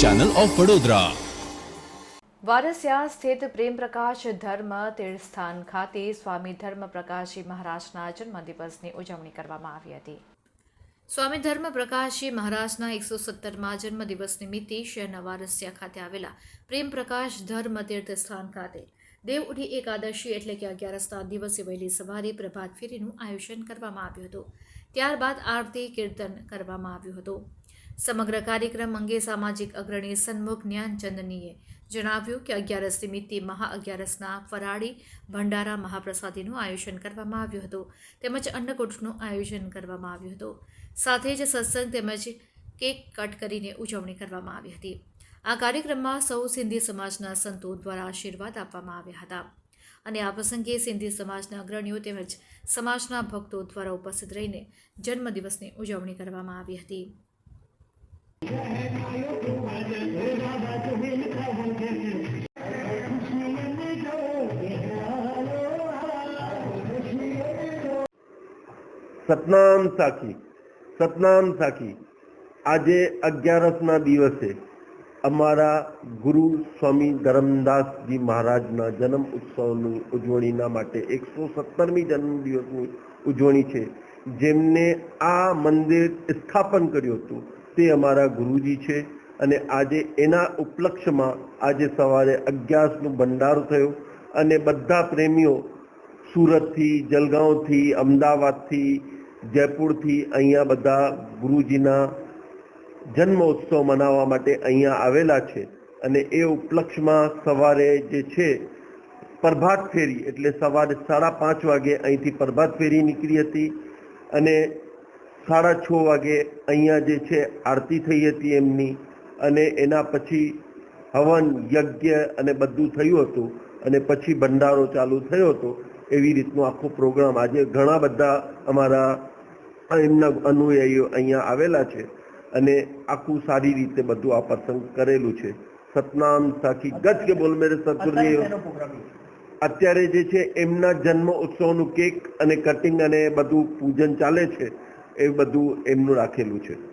Channel of Vadodara Varasiya સ્થિત પ્રેમપ્રકાશ ધર્મ તીર્થસ્થાન ખાતે સ્વામી ધર્મપ્રકાશજી મહારાજના જન્મદિવસની ઉજવણી કરવામાં આવી હતી. સ્વામી ધર્મપ્રકાશજી મહારાજના એકસો સત્તરમાં જન્મદિવસ નિમિત્તે શહેરના વારસિયા ખાતે આવેલા પ્રેમ પ્રકાશ ધર્મ તીર્થસ્થાન ખાતે દેવઉઠી એકાદશી એટલે કે અગિયારસના દિવસે વહેલી સવારે પ્રભાત ફેરીનું આયોજન કરવામાં આવ્યું હતું. ત્યારબાદ આરતી, કીર્તન કરવામાં આવ્યું હતું. સમગ્ર કાર્યક્રમ અંગે સામાજિક અગ્રણી સન્મુખ જ્ઞાનચંદનીએ જણાવ્યું કે અગિયારસ નિમિત્તે મહા અગિયારસના ફરાળી ભંડારા મહાપ્રસાદીનું આયોજન કરવામાં આવ્યું હતું. તેમજ અન્નકૂટનું આયોજન કરવામાં આવ્યું હતું. સાથે જ સત્સંગ તેમજ કેક કટ કરીને ઉજવણી કરવામાં આવી હતી. આ કાર્યક્રમમાં સૌ સિંધી સમાજના સંતો દ્વારા આશીર્વાદ આપવામાં આવ્યા હતા. અને આ પ્રસંગે સિંધી સમાજના અગ્રણીઓ તેમજ સમાજના ભક્તો દ્વારા ઉપસ્થિત રહીને જન્મદિવસની ઉજવણી કરવામાં આવી હતી. સતનામ સાખી સતનામ સાખી. આજે અગિયારસના દિવસે અમારા ગુરુ સ્વામી ધરમદાસજી મહારાજના જન્મ ઉત્સવની ઉજવણીના માટે એકસો સત્તરમી જન્મદિવસની ઉજવણી છે. જેમને આ મંદિર સ્થાપન કર્યું હતું તે અમારા ગુરુજી છે અને આજે એના ઉપલક્ષમાં આજે સવારે અગિયારસનું ભંડારો થયો અને બધા પ્રેમીઓ સુરતથી, જલગાંવથી, અમદાવાદથી જયપુરથી અહીંયા બધા ગુરુજીના જન્મ ઉત્સવ મનાવવા માટે અહીંયા આવેલા છે અને એ ઉપલક્ષમાં સવારે જે છે, પ્રભાત ફેરી, એટલે સવારે સાડા પાંચ વાગે અહીંથી પ્રભાત ફેરી નીકળી હતી અને સાડા છ વાગે અહીંયા જે છે, આરતી થઈ હતી એમની અને એના પછી હવન, યજ્ઞ અને બધું થયું હતું અને પછી ભંડારો ચાલુ થયો હતો. એવી રીતનો આખો પ્રોગ્રામ. આજે ઘણા બધા અમારા એમના અનુયાયીઓ અહીંયા આવેલા છે અને આખું સારી રીતે બધું આ પ્રસંગ કરેલું છે. સતનામ સાખી ગજ કે બોલ મેરે સતગુરુદેવ અત્યારે જે છે એમના જન્મ ઉત્સવનું કેક અને કટિંગ અને બધું પૂજન ચાલે છે એ બધું એમનું રાખેલું છે.